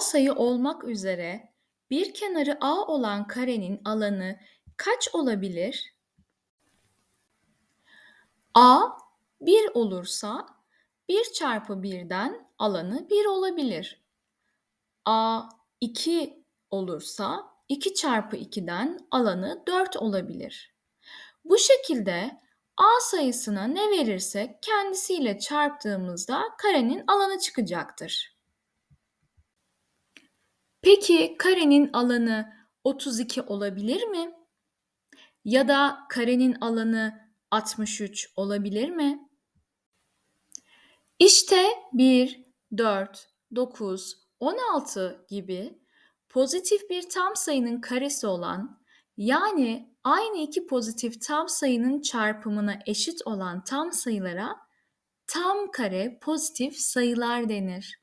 sayı olmak üzere bir kenarı A olan karenin alanı kaç olabilir? A 1 olursa 1 çarpı 1'den alanı 1 olabilir. A 2 olursa 2 çarpı 2'den alanı 4 olabilir. Bu şekilde A sayısına ne verirsek kendisiyle çarptığımızda karenin alanı çıkacaktır. Peki karenin alanı 32 olabilir mi? Ya da karenin alanı 63 olabilir mi? İşte 1, 4, 9, 16 gibi pozitif bir tam sayının karesi olan yani aynı iki pozitif tam sayının çarpımına eşit olan tam sayılara tam kare pozitif sayılar denir.